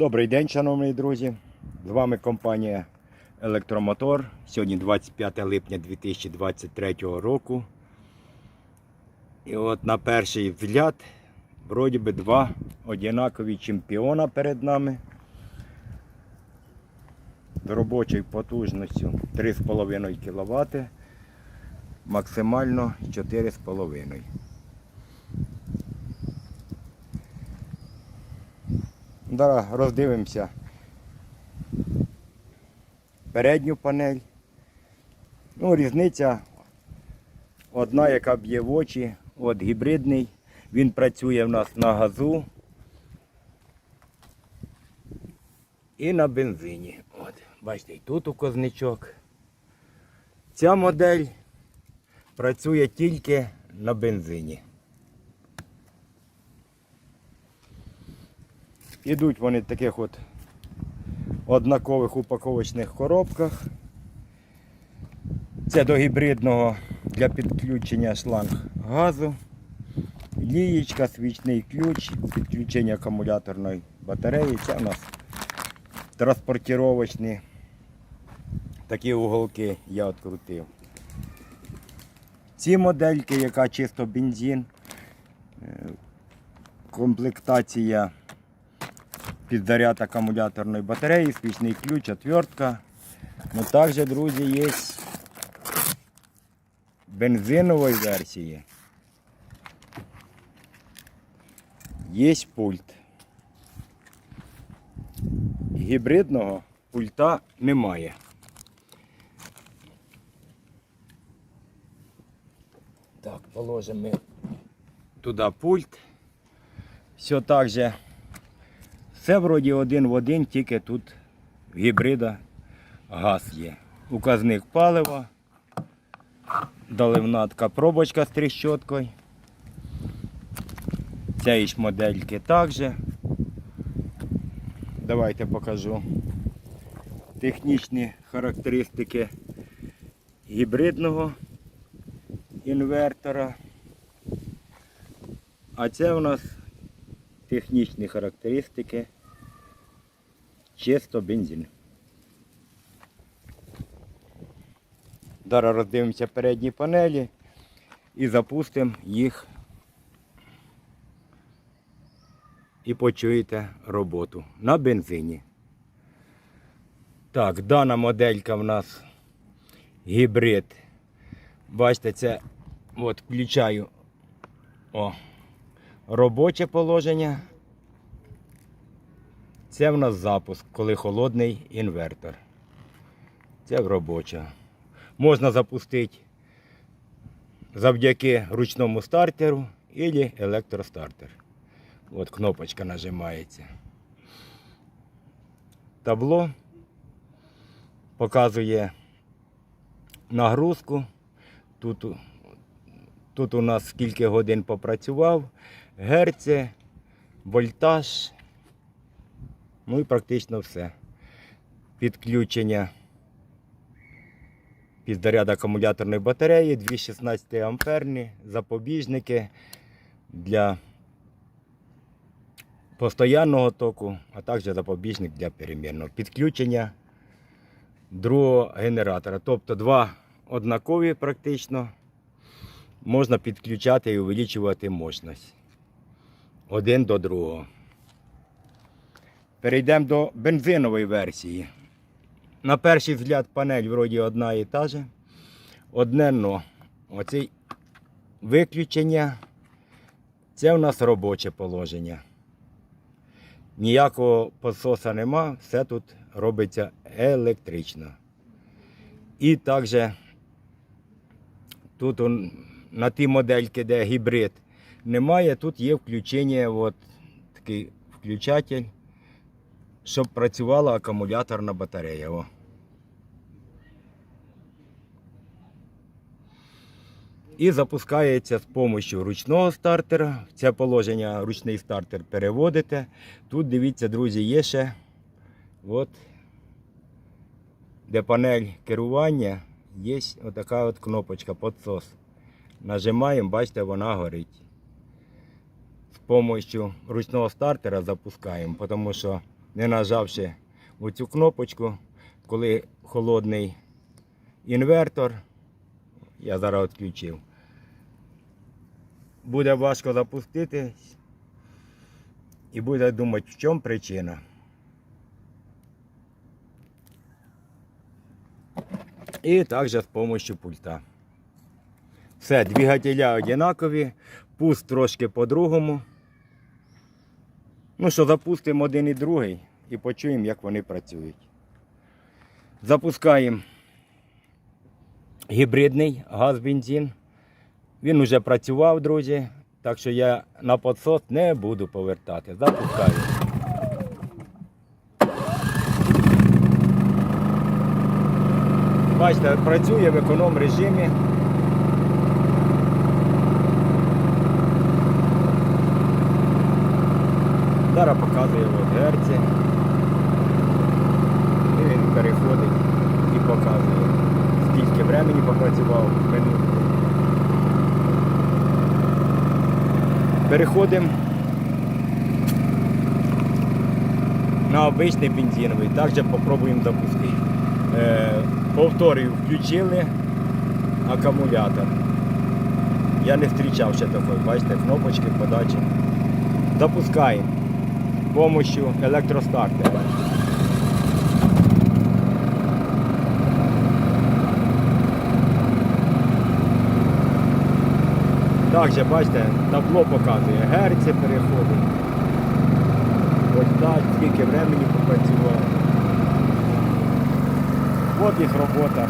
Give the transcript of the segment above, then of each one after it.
Добрий день, шановні друзі. З вами компанія Електромотор. Сьогодні 25 липня 2023 року. І от на перший взгляд, вроді би два однакові чемпіона перед нами. З робочою потужністю 3,5 кВт, максимально 4,5. Зараз роздивимося передню панель. Ну, різниця одна, яка б'є в очі, от гібридний. Він працює в нас на газу і на бензині. От, бачите, і тут указничок. Ця модель працює тільки на бензині. Ідуть вони в таких от однакових упаковочних коробках. Це до гібридного для підключення шланг газу. Лієчка, свічний ключ, підключення акумуляторної батареї. Це у нас транспортировочні такі уголки я відкрутив. Ці модельки, яка чисто бензин, е, комплектація під акумуляторної батареї, свічний ключ, отвертка. Ну також, друзі, є бензинової версії. Є пульт. Гібридного пульта немає. Так, положимо туди пульт. Все так же. Все вроді один в один, тільки тут в гібрида газ є. Указник палива, доливна така пробочка з тріщоткою. Цієї ж модельки також. Давайте покажу технічні характеристики гібридного інвертора. А це у нас технічні характеристики чисто бензин. Зараз роздивимося передні панелі і запустимо їх і почуєте роботу на бензині. Так, дана моделька в нас гібрид. Бачите, це от включаю о, робоче положення. Це в нас запуск, коли холодний інвертор. Це робоча. Можна запустити завдяки ручному стартеру або електростартер. От кнопочка нажимається. Табло показує нагрузку. Тут, тут у нас скільки годин попрацював, герці, вольтаж. Ну і практично все. Підключення під заряд акумуляторної батареї, дві 16 амперні, запобіжники для постоянного току, а також запобіжник для перемірного. Підключення другого генератора. Тобто два однакові практично. Можна підключати і увеличувати мощність. Один до другого. Перейдемо до бензинової версії. На перший взгляд панель вроді одна і та же. Одне но. Оце виключення. Це у нас робоче положення. Ніякого пососа нема, все тут робиться електрично. І також тут он, на ті модельки, де гібрид немає, тут є включення, от такий включатель щоб працювала акумуляторна батарея. О. І запускається з допомогою ручного стартера. В це положення ручний стартер переводите. Тут дивіться, друзі, є ще от, де панель керування, є отака от кнопочка підсос. Нажимаємо, бачите, вона горить. З допомогою ручного стартера запускаємо, тому що не нажавши оцю кнопочку, коли холодний інвертор, я зараз відключив, буде важко запустити і буде думати, в чому причина. І також з допомогою пульта. Все, двигателя однакові, пуст трошки по-другому. Ну що, запустимо один і другий і почуємо, як вони працюють. Запускаємо гібридний газ-бензин. Він вже працював, друзі, так що я на подсос не буду повертати. Запускаю. Бачите, працює в економ режимі. Зараз показує от герці. І він переходить і показує, скільки времени попрацював. Переходимо на обичний бензиновий. Також попробуємо запустити. Е, повторюю, включили акумулятор. Я не зустрічав ще такої, бачите, кнопочки подачі. Запускаємо з допомогою електростартера. Також, бачите, табло показує, герці переходить. Ось так, скільки времени попрацював. От їх робота.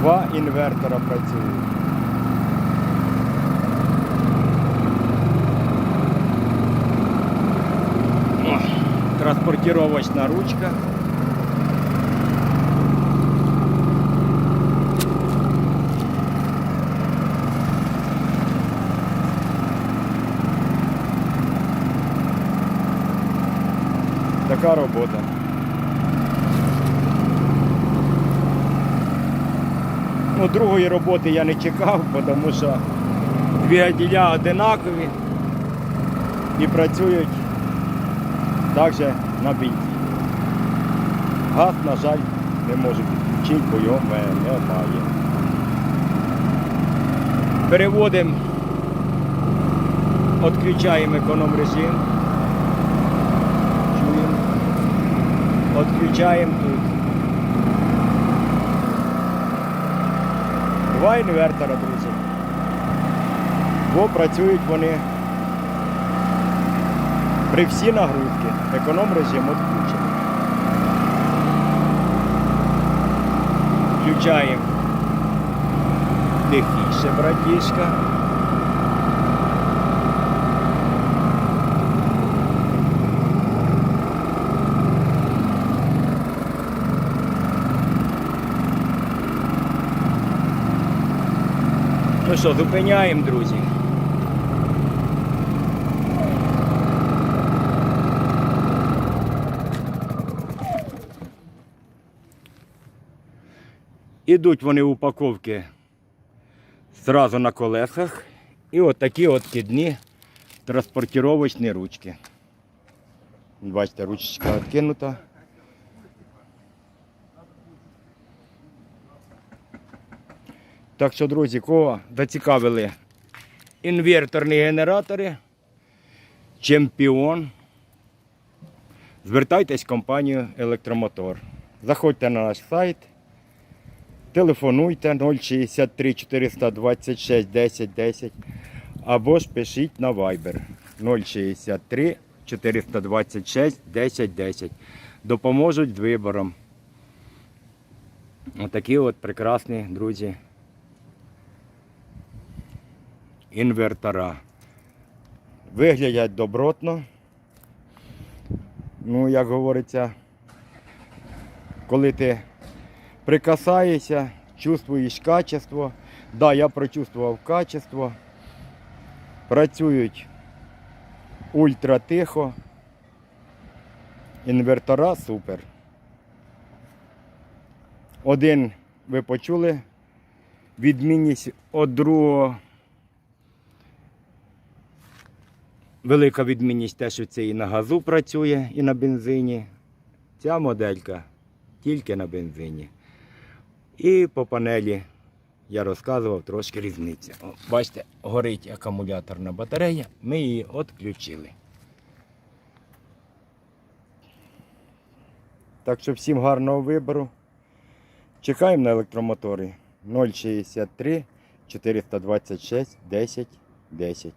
Два інвертора працюють. Транспортировочна ручка. Така робота. Ну, другої роботи я не чекав, тому що двигателя одинакові і працюють також на бензині. Газ, на жаль, не можу підключити, бо його немає. Переводимо, відключаємо економ режим. Чуємо. Відключаємо тут. Два інвертора, друзі. Бо працюють вони при всі нагрузки. Економ режим відключений. Включаємо тихіше, братішка. Ну що, зупиняємо, друзі. Ідуть вони упаковки зразу на колесах. І от такі от кидні транспортировочні ручки. Бачите, ручечка відкинута. Так що, друзі, кого зацікавили інверторні генератори, чемпіон, звертайтесь в компанію Електромотор. Заходьте на наш сайт, телефонуйте 063 426 10 10 або ж пишіть на Viber 063 426 10 10. Допоможуть з вибором. Отакі от прекрасні друзі. інвертора. Виглядять добротно. Ну, як говориться, коли ти прикасаєшся, чувствуєш качество. Да, я прочувствував качество. Працюють ультра тихо. Інвертора супер. Один ви почули відмінність від другого велика відмінність те, що це і на газу працює, і на бензині. Ця моделька тільки на бензині. І по панелі я розказував трошки різниця. О, бачите, горить акумуляторна батарея, ми її відключили. Так що всім гарного вибору. Чекаємо на електромотори 063 426 10 10.